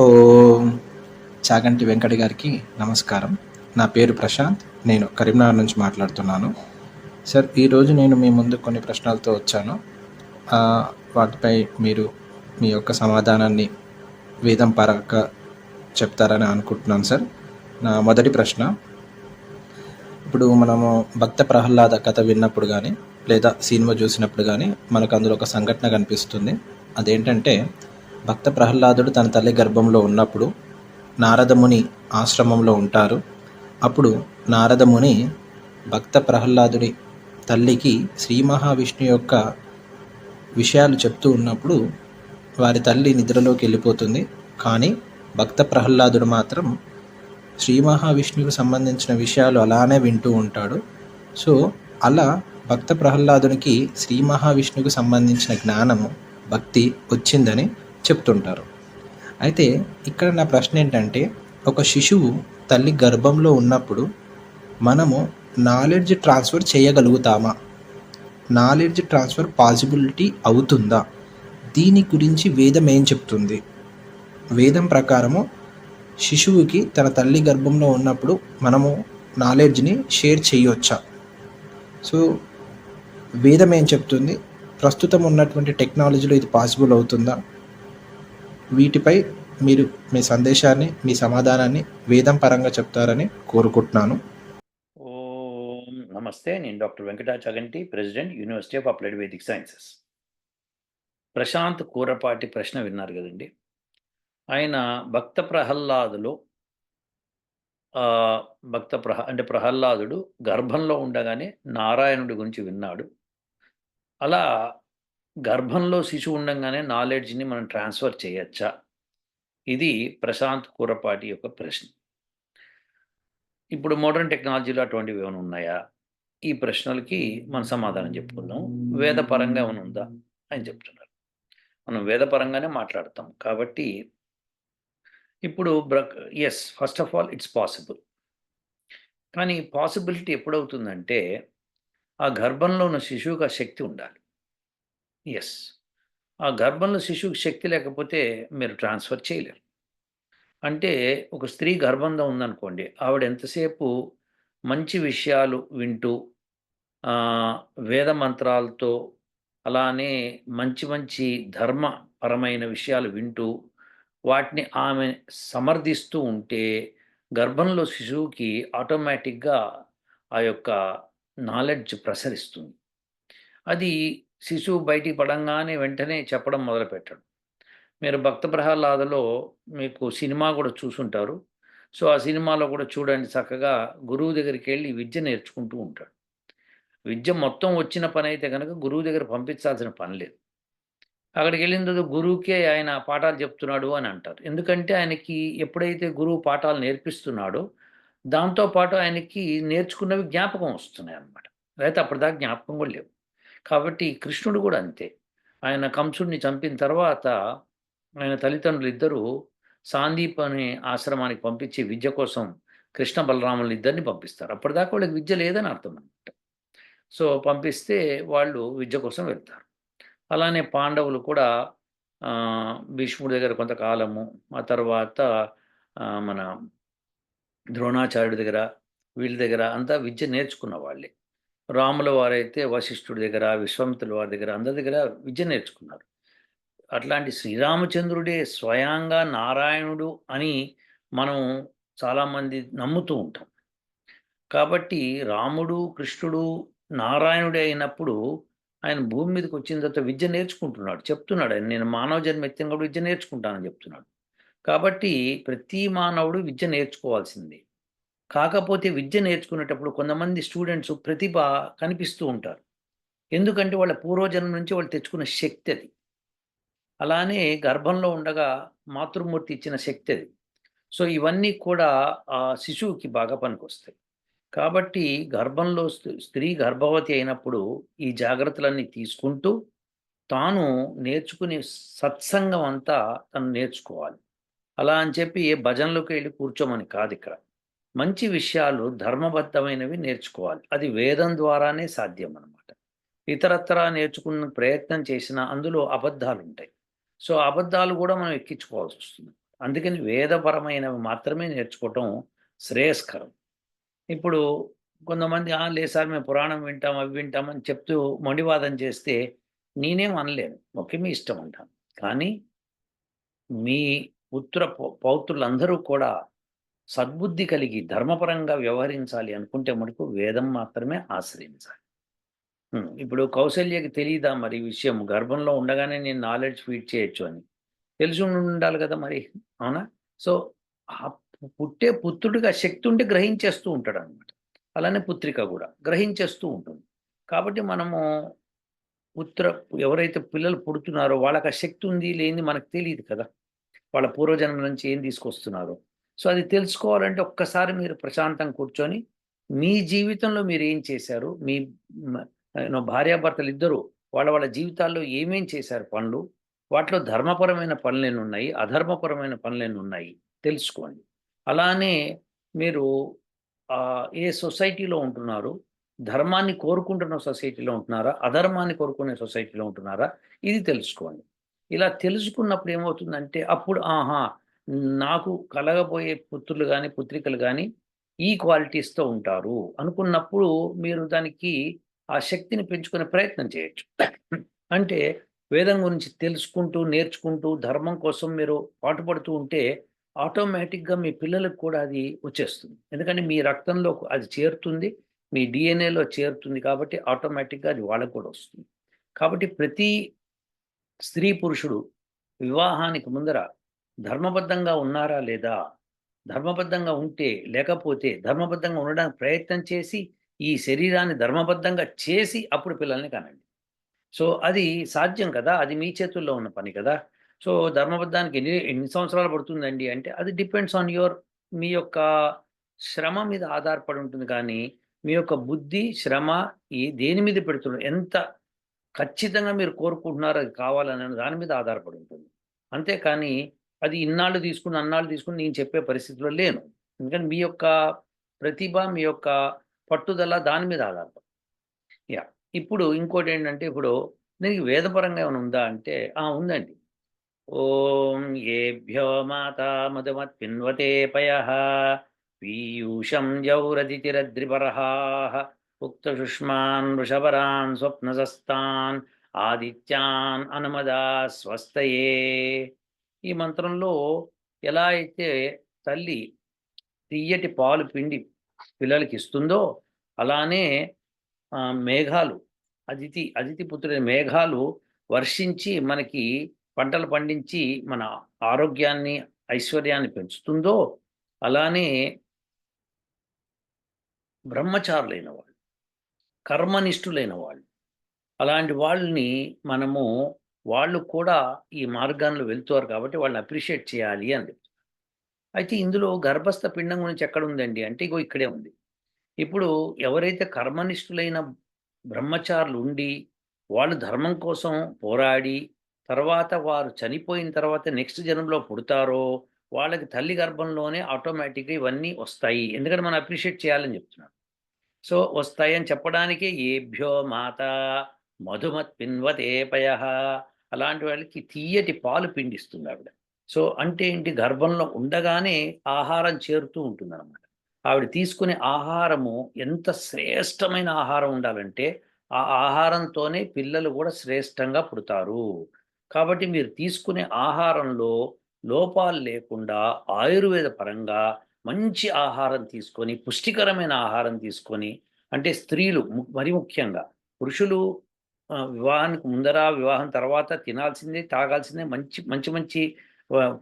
ఓ. చాగంటి వెంకట గారికి నమస్కారం. నా పేరు ప్రశాంత్. నేను కరీంనగర్ నుంచి మాట్లాడుతున్నాను. సార్ ఈరోజు నేను మీ ముందు కొన్ని ప్రశ్నలతో వచ్చాను. వాటిపై మీరు మీ యొక్క సమాధానాన్ని వేదం పరక చెప్తారని అనుకుంటున్నాను సార్. నా మొదటి ప్రశ్న ఇప్పుడు మనము భక్త ప్రహ్లాద కథ విన్నప్పుడు కానీ లేదా సినిమా చూసినప్పుడు కానీ మనకు అందులో ఒక సంఘటన కనిపిస్తుంది. అదేంటంటే భక్త ప్రహ్లాదుడు తన తల్లి గర్భంలో ఉన్నప్పుడు నారదముని ఆశ్రమంలో ఉంటారు. అప్పుడు నారదముని భక్త ప్రహ్లాదుడి తల్లికి శ్రీ మహావిష్ణు యొక్క విషయాలు చెప్తూ ఉన్నప్పుడు వారి తల్లి నిద్రలోకి వెళ్ళిపోతుంది. కానీ భక్త ప్రహ్లాదుడు మాత్రం శ్రీ మహావిష్ణువుకు సంబంధించిన విషయాలు అలానే వింటూ ఉంటాడు. సో అలా భక్త ప్రహ్లాదునికి శ్రీ మహావిష్ణువుకు సంబంధించిన జ్ఞానము భక్తి వచ్చిందని చెప్తుంటారు. అయితే ఇక్కడ నా ప్రశ్న ఏంటంటే ఒక శిశువు తల్లి గర్భంలో ఉన్నప్పుడు మనము నాలెడ్జ్ ట్రాన్స్ఫర్ చేయగలుగుతామా? నాలెడ్జ్ ట్రాన్స్ఫర్ పాసిబిలిటీ అవుతుందా? దీని గురించి వేదం ఏం చెప్తుంది? వేదం ప్రకారము శిశువుకి తన తల్లి గర్భంలో ఉన్నప్పుడు మనము నాలెడ్జ్ని షేర్ చేయొచ్చా? సో వేదం ఏం చెప్తుంది? ప్రస్తుతం ఉన్నటువంటి టెక్నాలజీలో ఇది పాసిబుల్ అవుతుందా? వీటిపై మీరు మీ సందేశాన్ని మీ సమాధానాన్ని వేదం పరంగా చెప్తారని కోరుకుంటున్నాను. నమస్తే నేను doctor Venkatachaganti president university of applied Vedic sciences. Prashanth Kurapati ప్రశ్న విన్నారు కదండి. ఆయన భక్త ప్రహ్లాదులో భక్త ప్రహ అంటే ప్రహ్లాదుడు గర్భంలో ఉండగానే నారాయణుడి గురించి విన్నాడు. అలా గర్భంలో శిశువు ఉండగానే నాలెడ్జ్ని మనం ట్రాన్స్ఫర్ చేయొచ్చా? ఇది ప్రశాంత్ కూరపాటి యొక్క ప్రశ్న. ఇప్పుడు మోడర్న్ టెక్నాలజీలో అటువంటివి ఏమైనా ఉన్నాయా? ఈ ప్రశ్నలకి మనం సమాధానం చెప్పుకుందాం. వేదపరంగా ఏమైనా ఉందా? అని చెప్తున్నారు. మనం వేదపరంగానే మాట్లాడతాం. కాబట్టి ఇప్పుడు బ్రక్ yes first of all it's possible కానీ పాసిబిలిటీ ఎప్పుడవుతుందంటే ఆ గర్భంలో ఉన్న శిశువుకి ఆ శక్తి ఉండాలి. ఎస్ ఆ గర్భంలో శిశువుకి శక్తి లేకపోతే మీరు ట్రాన్స్ఫర్ చేయలేరు. అంటే ఒక స్త్రీ గర్భంలో ఉందనుకోండి ఆవిడ ఎంతసేపు మంచి విషయాలు వింటూ వేద మంత్రాలతో అలానే మంచి మంచి ధర్మపరమైన విషయాలు వింటూ వాటిని ఆమె సమర్థిస్తూ ఉంటే గర్భంలో శిశువుకి ఆటోమేటిక్గా ఆ యొక్క నాలెడ్జ్ ప్రసరిస్తుంది. అది శిశువు బయటికి పడంగానే వెంటనే చెప్పడం మొదలుపెట్టడం. మీరు భక్త ప్రహ్లాదలో మీకు సినిమా కూడా చూసుంటారు. సో ఆ సినిమాలో కూడా చూడండి చక్కగా గురువు దగ్గరికి వెళ్ళి విద్య నేర్చుకుంటూ ఉంటాడు. విద్య మొత్తం వచ్చిన పని అయితే కనుక గురువు దగ్గర పంపించాల్సిన పని లేదు. అక్కడికి వెళ్ళిన తర్వాత గురువుకే ఆయన పాఠాలు చెప్తున్నాడు అని అంటారు. ఎందుకంటే ఆయనకి ఎప్పుడైతే గురువు పాఠాలు నేర్పిస్తున్నాడో దాంతోపాటు ఆయనకి నేర్చుకున్నవి జ్ఞాపకం వస్తున్నాయి అన్నమాట అయితే అప్పటిదాకా జ్ఞాపకం కూడా లేవు. కాబట్టి కృష్ణుడు కూడా అంతే. ఆయన కంసుడిని చంపిన తర్వాత ఆయన తల్లిదండ్రులు ఇద్దరూ సాందీప్ అనే ఆశ్రమానికి పంపించి విద్య కోసం కృష్ణ బలరాములు ఇద్దరిని పంపిస్తారు. అప్పటిదాకా వాళ్ళకి విద్య లేదని అర్థం అనమాట సో పంపిస్తే వాళ్ళు విద్య కోసం వెళ్తారు. అలానే పాండవులు కూడా భీష్ముడి దగ్గర కొంతకాలము ఆ తర్వాత మన ద్రోణాచార్యుడి దగ్గర వీళ్ళ దగ్గర అంతా విద్య నేర్చుకున్న వాళ్ళే. రాముల వారైతే వశిష్ఠుడి దగ్గర విశ్వామిత్రుల వారి దగ్గర అందరి దగ్గర విద్య నేర్చుకున్నారు. అట్లాంటి శ్రీరామచంద్రుడే స్వయంగా నారాయణుడు అని మనం చాలామంది నమ్ముతూ ఉంటాం. కాబట్టి రాముడు కృష్ణుడు నారాయణుడే అయినప్పుడు ఆయన భూమి మీదకి వచ్చిన తర్వాత విద్య నేర్చుకుంటున్నాడు. చెప్తున్నాడు ఆయన నేను మానవ జన్మ ఎత్తిన కూడా విద్య నేర్చుకుంటానని చెప్తున్నాడు. కాబట్టి ప్రతి మానవుడు విద్య నేర్చుకోవాల్సిందే. కాకపోతే విద్య నేర్చుకునేటప్పుడు కొంతమంది స్టూడెంట్స్ ప్రతిభ కనిపిస్తూ ఉంటారు. ఎందుకంటే వాళ్ళ పూర్వజన్మ నుంచి వాళ్ళు తెచ్చుకున్న శక్తి అది. అలానే గర్భంలో ఉండగా మాతృమూర్తి ఇచ్చిన శక్తి అది. సో ఇవన్నీ కూడా ఆ శిశువుకి బాగా పనికొస్తాయి. కాబట్టి గర్భంలో స్త్రీ- స్త్రీ గర్భవతి అయినప్పుడు ఈ జాగ్రత్తలన్నీ తీసుకుంటూ తాను నేర్చుకునే సత్సంగం అంతా తను నేర్చుకోవాలి. అలా అని చెప్పి ఏ భజనలోకి వెళ్ళి కూర్చోమని కాదు ఇక్కడ. మంచి విషయాలు ధర్మబద్ధమైనవి నేర్చుకోవాలి. అది వేదం ద్వారానే సాధ్యం అన్నమాట ఇతరత్రా నేర్చుకున్న ప్రయత్నం చేసినా అందులో అబద్ధాలు ఉంటాయి సో అబద్ధాలు కూడా మనం ఎక్కించుకోవాల్సి వస్తుంది. అందుకని వేదపరమైనవి మాత్రమే నేర్చుకోవటం శ్రేయస్కరం. ఇప్పుడు కొంతమంది "ఆ, లేదు సార్ మేము పురాణం వింటాం అవి వింటామని చెప్తూ మొండివాదం చేస్తే నేనేం అనలేను. ఓకే మీ ఇష్టం అంటాను. కానీ మీ పుత్ర పౌ- పౌత్రులందరూ కూడా సద్బుద్ధి కలిగి ధర్మపరంగా వ్యవహరించాలి అనుకుంటే మటుకు వేదం మాత్రమే ఆశ్రయించాలి. ఇప్పుడు కౌశల్యకి తెలియదా మరి విషయం? గర్భంలో ఉండగానే నేను నాలెడ్జ్ ఫీడ్ చేయొచ్చు అని. తెలిసి ఉండాలి కదా మరి అవునా? సో ఆ పుట్టే పుత్రుడికి ఆ శక్తి ఉంటే గ్రహించేస్తూ ఉంటాడు అనమాట అలానే పుత్రిక కూడా గ్రహించేస్తూ ఉంటుంది. కాబట్టి మనము పుత్ర ఎవరైతే పిల్లలు పుడుతున్నారో వాళ్ళకి ఆ శక్తి ఉంది లేనిది మనకు తెలియదు కదా. వాళ్ళ పూర్వజన్మ నుంచి ఏం తీసుకొస్తున్నారో. సో అది తెలుసుకోవాలంటే ఒక్కసారి మీరు ప్రశాంతం కూర్చొని మీ జీవితంలో మీరు ఏం చేశారు? మీ భార్యాభర్తలు ఇద్దరు వాళ్ళ వాళ్ళ జీవితాల్లో ఏమేం చేశారు పనులు? వాటిలో ధర్మపరమైన పనులేని ఉన్నాయి అధర్మపరమైన పనులేని ఉన్నాయి తెలుసుకోండి. అలానే మీరు ఏ సొసైటీలో ఉంటున్నారు? ధర్మాన్ని కోరుకుంటున్న సొసైటీలో ఉంటున్నారా? అధర్మాన్ని కోరుకునే సొసైటీలో ఉంటున్నారా? ఇది తెలుసుకోండి. ఇలా తెలుసుకున్నప్పుడు ఏమవుతుందంటే అప్పుడు ఆహా! నాకు కలగబోయే పుత్రులు కానీ పుత్రికలు కానీ ఈ క్వాలిటీస్తో ఉంటారు అనుకున్నప్పుడు మీరు దానికి ఆ శక్తిని పెంచుకునే ప్రయత్నం చేయొచ్చు. అంటే వేదం గురించి తెలుసుకుంటూ నేర్చుకుంటూ ధర్మం కోసం మీరు పాటుపడుతూ ఉంటే ఆటోమేటిక్గా మీ పిల్లలకు కూడా అది వచ్చేస్తుంది. ఎందుకంటే మీ రక్తంలో అది చేరుతుంది మీ డిఎన్ఏలో చేరుతుంది కాబట్టి ఆటోమేటిక్గా అది వాళ్ళకు కూడా వస్తుంది. కాబట్టి ప్రతి స్త్రీ పురుషుడు వివాహానికి ముందర ధర్మబద్ధంగా ఉన్నారా లేదా? ధర్మబద్ధంగా ఉంటే లేకపోతే ధర్మబద్ధంగా ఉండడానికి ప్రయత్నం చేసి ఈ శరీరాన్ని ధర్మబద్ధంగా చేసి అప్పుడు పిల్లల్ని కనండి. సో అది సాధ్యం కదా? అది మీ చేతుల్లో ఉన్న పని కదా? సో ధర్మబద్ధానికి ఎన్ని ఎన్ని సంవత్సరాలు పడుతుందండి అంటే అది డిపెండ్స్ ఆన్ యువర్ మీ యొక్క శ్రమ మీద ఆధారపడి ఉంటుంది. కానీ మీ యొక్క బుద్ధి శ్రమ ఈ దేని మీద పెడుతున్నారు? ఎంత ఖచ్చితంగా మీరు కోరుకుంటున్నారో అది కావాలనే దాని మీద ఆధారపడి ఉంటుంది. అంతేకాని అది ఇన్నాళ్ళు తీసుకుని అన్నాళ్ళు తీసుకుని నేను చెప్పే పరిస్థితిలో లేను. ఎందుకంటే మీ యొక్క ప్రతిభ మీ యొక్క పట్టుదల దాని మీద ఆధారపడి. యా ఇప్పుడు ఇంకోటి ఏంటంటే ఇప్పుడు దీనికి వేదపరంగా ఏమైనా ఉందా అంటే ఆ ఉందండి. ఓం ఏభ్యో మాత మధుమత్ పిన్వతే పయ పీయూషం జౌరదితిరద్రిపరహా ఉక్తశుష్మాన్ వృషభరాన్ స్వప్నసస్తాన్ ఆదిత్యాన్ అనుమదా స్వస్తయే ఈ మంత్రంలో ఎలా అయితే తల్లి తీయటి పాలు పిండి పిల్లలకి ఇస్తుందో అలానే మేఘాలు అదితి అదితి పుత్రుడైన మేఘాలు వర్షించి మనకి పంటలు పండించి మన ఆరోగ్యాన్ని ఐశ్వర్యాన్ని పెంచుతుందో అలానే బ్రహ్మచారులైన వాళ్ళు కర్మనిష్ఠులైన వాళ్ళు అలాంటి వాళ్ళని మనము వాళ్ళు కూడా ఈ మార్గాల్లో వెళ్తారు కాబట్టి వాళ్ళని అప్రిషియేట్ చేయాలి అని అయితే ఇందులో గర్భస్థ పిండం గురించి ఎక్కడ ఉందండి అంటే ఇగో ఇక్కడే ఉంది. ఇప్పుడు ఎవరైతే కర్మనిష్ఠులైన బ్రహ్మచారులు ఉండి వాళ్ళు ధర్మం కోసం పోరాడి తర్వాత వారు చనిపోయిన తర్వాత నెక్స్ట్ జన్మలో పుడతారో వాళ్ళకి తల్లి గర్భంలోనే ఆటోమేటిక్గా ఇవన్నీ వస్తాయి. ఎందుకంటే మనం అప్రిషియేట్ చేయాలని చెప్తున్నాను సో వస్తాయని చెప్పడానికే ఏభ్యో మాత మధుమత్ పిన్వతేపయ అలాంటి వాళ్ళకి తీయటి పాలు పిండిస్తుంది ఆవిడ. సో అంటే ఏంటి? గర్భంలో ఉండగానే ఆహారం చేరుతూ ఉంటుంది అనమాట ఆవిడ తీసుకునే ఆహారము ఎంత శ్రేష్టమైన ఆహారం ఉండాలంటే ఆ ఆహారంతోనే పిల్లలు కూడా శ్రేష్టంగా పుడతారు. కాబట్టి మీరు తీసుకునే ఆహారంలో లోపాలు లేకుండా ఆయుర్వేద పరంగా మంచి ఆహారం తీసుకొని పుష్టికరమైన ఆహారం తీసుకొని అంటే స్త్రీలు ము- మరి ముఖ్యంగా పురుషులు వివాహానికి ముందర వివాహం తర్వాత తినాల్సిందే తాగాల్సిందే మంచి మంచి మంచి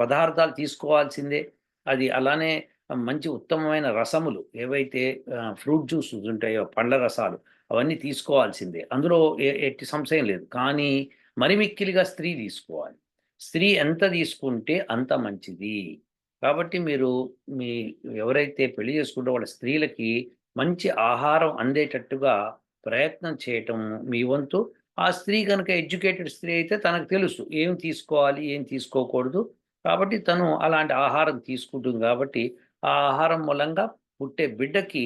పదార్థాలు తీసుకోవాల్సిందే. అది అలానే మంచి ఉత్తమమైన రసములు ఏవైతే ఫ్రూట్ జ్యూస్ ఉంటాయో పండ్ల రసాలు అవన్నీ తీసుకోవాల్సిందే. అందులో ఏ- ఎట్టి సంశయం లేదు. కానీ మరి మిక్కిలిగా స్త్రీ తీసుకోవాలి. స్త్రీ ఎంత తీసుకుంటే అంత మంచిది. కాబట్టి మీరు మీ ఎవరైతే పెళ్ళి చేసుకుంటే వాళ్ళ స్త్రీలకి మంచి ఆహారం అందేటట్టుగా ప్రయత్నం చేయటం మీ వంతు. ఆ స్త్రీ కనుక ఎడ్యుకేటెడ్ స్త్రీ అయితే తనకు తెలుసు ఏం తీసుకోవాలి ఏం తీసుకోకూడదు. కాబట్టి తను అలాంటి ఆహారం తీసుకుంటుంది కాబట్టి ఆ ఆహారం మూలంగా పుట్టే బిడ్డకి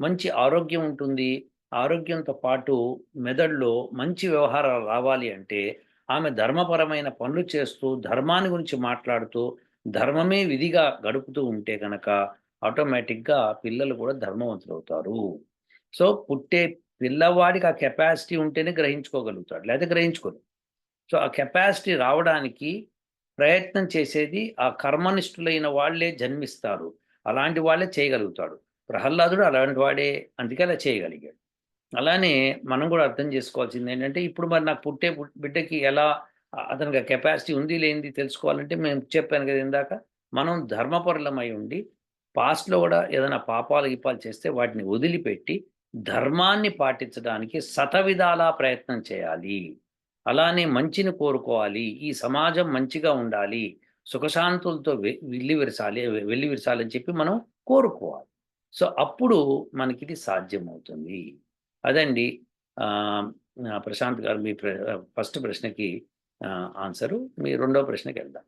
మంచి ఆరోగ్యం ఉంటుంది. ఆరోగ్యంతో పాటు మెదడులో మంచి వ్యవహారాలు రావాలి అంటే ఆమె ధర్మపరమైన పనులు చేస్తూ ధర్మాన్ని గురించి మాట్లాడుతూ ధర్మమే విధిగా గడుపుతూ ఉంటే కనుక ఆటోమేటిక్గా పిల్లలు కూడా ధర్మవంతులు అవుతారు సో పుట్టే పిల్లవాడికి ఆ కెపాసిటీ ఉంటేనే గ్రహించుకోగలుగుతాడు లేదా గ్రహించుకోరు సో ఆ కెపాసిటీ రావడానికి ప్రయత్నం చేసేది ఆ కర్మనిష్ఠులైన వాళ్ళే జన్మిస్తారు. అలాంటి వాళ్ళే చేయగలుగుతాడు. ప్రహ్లాదుడు అలాంటి వాడే అందుకే అలా చేయగలిగాడు. అలానే మనం కూడా అర్థం చేసుకోవాల్సింది ఏంటంటే ఇప్పుడు మరి నాకు పుట్టే బిడ్డకి ఎలా అతనికి కెపాసిటీ ఉంది లేనిది తెలుసుకోవాలంటే మేము చెప్పాను కదా ఇందాక మనం ధర్మపరులమై ఉండి పాస్ట్లో కూడా ఏదైనా పాపాలు గిపాలు చేస్తే వాటిని వదిలిపెట్టి ధర్మాన్ని పాటించడానికి శతవిధాలా ప్రయత్నం చేయాలి. అలానే మంచిని కోరుకోవాలి. ఈ సమాజం మంచిగా ఉండాలి. సుఖశాంతులతో వెళ్ళివిరసాలి వెళ్ళి విరసాలి చెప్పి మనం కోరుకోవాలి. సో అప్పుడు మనకి ఇది సాధ్యమవుతుంది. అదండి. ఆ, ప్రశాంత్ గారు మీ ఫస్ట్ ప్రశ్నకి ఆన్సరు. మీ రెండవ ప్రశ్నకి వెళ్దాం.